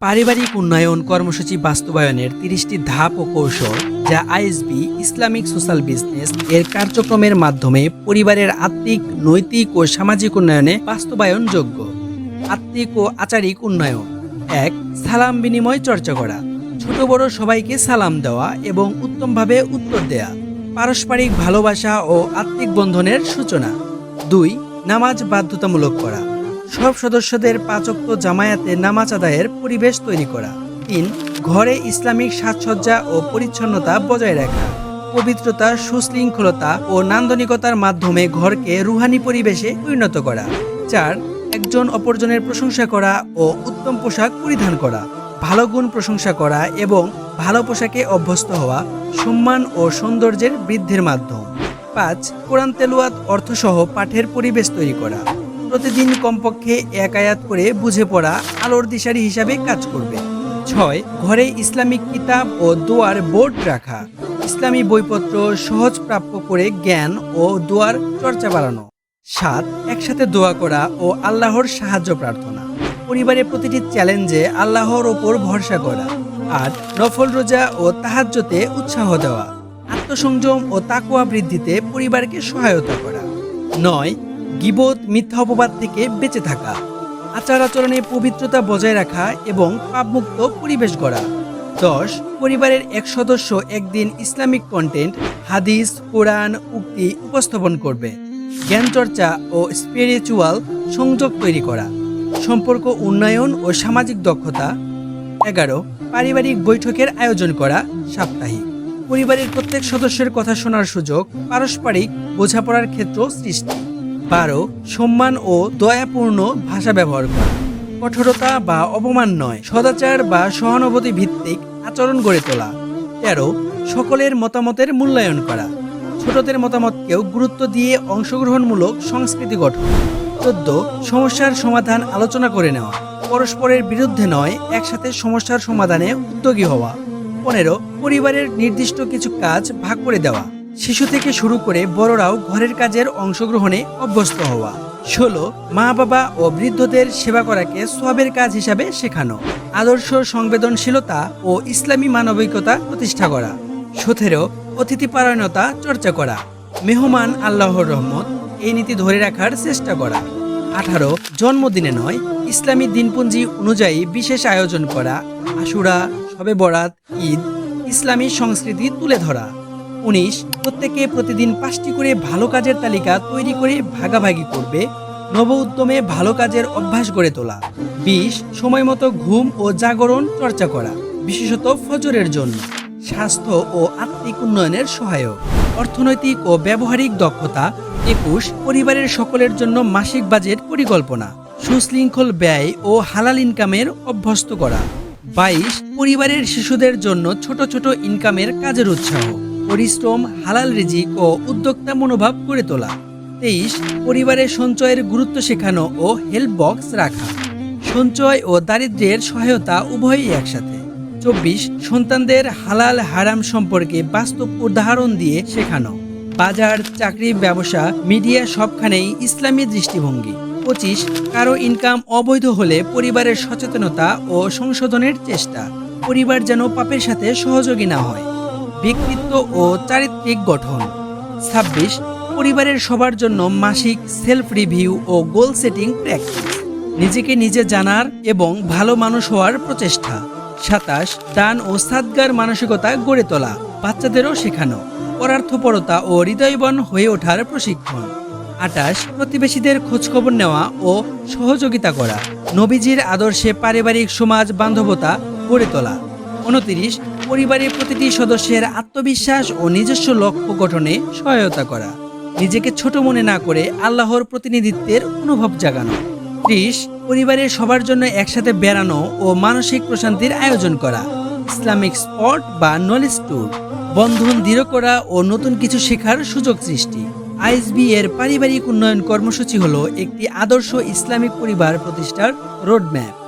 পারিবারিক উন্নয়ন কর্মসূচি বাস্তবায়নের তিরিশটি ধাপ ও কৌশল যা আইএসবি, ইসলামিক সোশ্যাল বিজনেস এর কার্যক্রমের মাধ্যমে পরিবারের আত্মিক, নৈতিক ও সামাজিক উন্নয়নে বাস্তবায়নযোগ্য। আত্মিক ও আচারিক উন্নয়ন। এক, সালাম বিনিময় চর্চা করা। ছোট বড় সবাইকে সালাম দেওয়া এবং উত্তমভাবে উত্তর দেয়া। পারস্পরিক ভালোবাসা ও আত্মিক বন্ধনের সূচনা। দুই, নামাজ বাধ্যতামূলক করা। সব সদস্যদের পাচক্ত জামায়াতে নামাজ আদায়ের পরিবেশ তৈরি করা। তিন, ঘরে ইসলামিক সাজসজ্জা ও পরিচ্ছন্নতা বজায় রাখা। পবিত্রতা, সুশৃঙ্খলতা ও নান্দনিকতার মাধ্যমে ঘরকে রুহানি পরিবেশে পরিণত করা। চার, একজন অপরজনের প্রশংসা করা ও উত্তম পোশাক পরিধান করা। ভালো গুণ প্রশংসা করা এবং ভালো পোশাকে অভ্যস্ত হওয়া সম্মান ও সৌন্দর্যের বৃদ্ধির মাধ্যম। পাঁচ, কোরআন তেলুয়াত অর্থসহ পাঠের পরিবেশ তৈরি করা। প্রতিদিন কমপক্ষে এক আয়াত করে বুঝে পড়া আলোর দিশারি হিসাবে কাজ করবে। ছয়, ঘরে ইসলামিক কিতাব ও দোয়ার বোর্ড রাখা। ইসলামী বইপত্র সহজ প্রাপ্য করে জ্ঞান ও দোয়ার চর্চা বাড়ানো। সাত, একসাথে দোয়া করা ও আল্লাহর সাহায্য প্রার্থনা। পরিবারের প্রতিটি চ্যালেঞ্জে আল্লাহর ওপর ভরসা করা। আর নফল রোজা ও তাহাজ্যতে উৎসাহ দেওয়া। আত্মসংযম ও তাকুয়া বৃদ্ধিতে পরিবারকে সহায়তা করা। নয় গিবত, মিথ্যা অপবাদ থেকে বেঁচে থাকা। আচার আচরণে পবিত্রতা বজায় রাখা এবং পাপমুক্ত পরিবেশ গড়া। দশ, পরিবারের এক সদস্য একদিন ইসলামিক কন্টেন্ট হাদিস, কোরআন, উক্তি উপস্থাপন করবে। জ্ঞান চর্চা ও স্পিরিচুয়াল সংযোগ তৈরি করা। সম্পর্ক উন্নয়ন ও সামাজিক দক্ষতা। এগারো, পারিবারিক বৈঠকের আয়োজন করা সাপ্তাহিক। পরিবারের প্রত্যেক সদস্যের কথা শোনার সুযোগ পারস্পরিক বোঝাপড়ার ক্ষেত্র সৃষ্টি। বারো, সম্মান ও দয়াপূর্ণ ভাষা ব্যবহার করা। কঠোরতা বা অপমান নয়, সদাচার বা সহানুভূতি ভিত্তিক আচরণ গড়ে তোলা। তেরো, সকলের মতামতের মূল্যায়ন করা। ছোটদের মতামতকেও গুরুত্ব দিয়ে অংশগ্রহণমূলক সংস্কৃতি গঠন। চোদ্দ, সমস্যার সমাধান আলোচনা করে নেওয়া। পরস্পরের বিরুদ্ধে নয়, একসাথে সমস্যার সমাধানে উদ্যোগী হওয়া। পনেরো, পরিবারের নির্দিষ্ট কিছু কাজ ভাগ করে দেওয়া। শিশু থেকে শুরু করে বড়রাও ঘরের কাজের অংশগ্রহণে অভ্যস্ত হওয়া। ষোলো মা বাবা ও বৃদ্ধদের সেবা করাকে সবের কাজ হিসাবে শেখানো। আদর্শ সংবেদনশীলতা ও ইসলামী মানবিকতা প্রতিষ্ঠা করা। সতেরো, অতিথিপরায়ণতা চর্চা করা। মেহমান আল্লাহর রহমত, এই নীতি ধরে রাখার চেষ্টা করা। আঠারো, জন্মদিনে নয়, ইসলামী দিনপুঞ্জি অনুযায়ী বিশেষ আয়োজন করা। আশুরা, শবে বরাত, ঈদ, ইসলামী সংস্কৃতি তুলে ধরা। উনিশ, প্রত্যেকে প্রতিদিন পাঁচটি করে ভালো কাজের তালিকা তৈরি করে ভাগাভাগি করবে। নব উদ্যমে ভালো কাজের অভ্যাস গড়ে তোলা। বিশ, সময় মতো ঘুম ও জাগরণ চর্চা করা, বিশেষত ফজরের জন্য। স্বাস্থ্য ও আত্মিক উন্নয়নের সহায়ক। অর্থনৈতিক ও ব্যবহারিক দক্ষতা। একুশ, পরিবারের সকলের জন্য মাসিক বাজেট পরিকল্পনা। সুশৃঙ্খল ব্যয় ও হালাল ইনকামের অভ্যস্ত করা। বাইশ, পরিবারের শিশুদের জন্য ছোট ছোট ইনকামের কাজের উৎসাহ। পরিশ্রম, হালাল রিজিক ও উদ্যোক্তা মনোভাব গড়ে তোলা। তেইশ পরিবারের সঞ্চয়ের গুরুত্ব শেখানো ও হেল্প বক্স রাখা। সঞ্চয় ও দারিদ্র্যের সহায়তা উভয়ই একসাথে। চব্বিশ, সন্তানদের হালাল হারাম সম্পর্কে বাস্তব উদাহরণ দিয়ে শেখানো। বাজার, চাকরি, ব্যবসা, মিডিয়া সবখানেই ইসলামী দৃষ্টিভঙ্গি। পঁচিশ, কারও ইনকাম অবৈধ হলে পরিবারের সচেতনতা ও সংশোধনের চেষ্টা। পরিবার যেন পাপের সাথে সহযোগী না হয়। ব্যক্তিত্ব ও চারিত্রিক গঠন। ছাব্বিশ, পরিবারের সবার জন্য মাসিক সেলফ রিভিউ ও গোল সেটিং প্র্যাকটিস নিজেকে নিজে জানার এবং ভালো মানুষ হওয়ার প্রচেষ্টা। সাতাশ, দান ও সাদগার মানসিকতা গড়ে তোলা, বাচ্চাদেরও শেখানো, পরার্থপরতা ও হৃদয়বন হয়ে ওঠার প্রশিক্ষণ। আটাশ, প্রতিবেশীদের খোঁজখবর নেওয়া ও সহযোগিতা করা, নবীজির আদর্শে পারিবারিক সমাজ বান্ধবতা গড়ে তোলা। উনতিরিশ, পরিবারের প্রতিটি সদস্যের আত্মবিশ্বাস ও নিজস্ব লক্ষ্য গঠনে সহায়তা করা। নিজেকে ছোট মনে না করে আল্লাহর প্রতিনিধিত্বের অনুভব জাগানো। ত্রিশ, পরিবারের সবার জন্য একসাথে বেড়ানো ও মানসিক প্রশান্তির আয়োজন করা। ইসলামিক স্পট বা নলেজ ট্যুর। বন্ধন দৃঢ় করা ও নতুন কিছু শেখার সুযোগ সৃষ্টি। আইএসবি এর পারিবারিক উন্নয়ন কর্মসূচি হলো একটি আদর্শ ইসলামিক পরিবার প্রতিষ্ঠার রোডম্যাপ।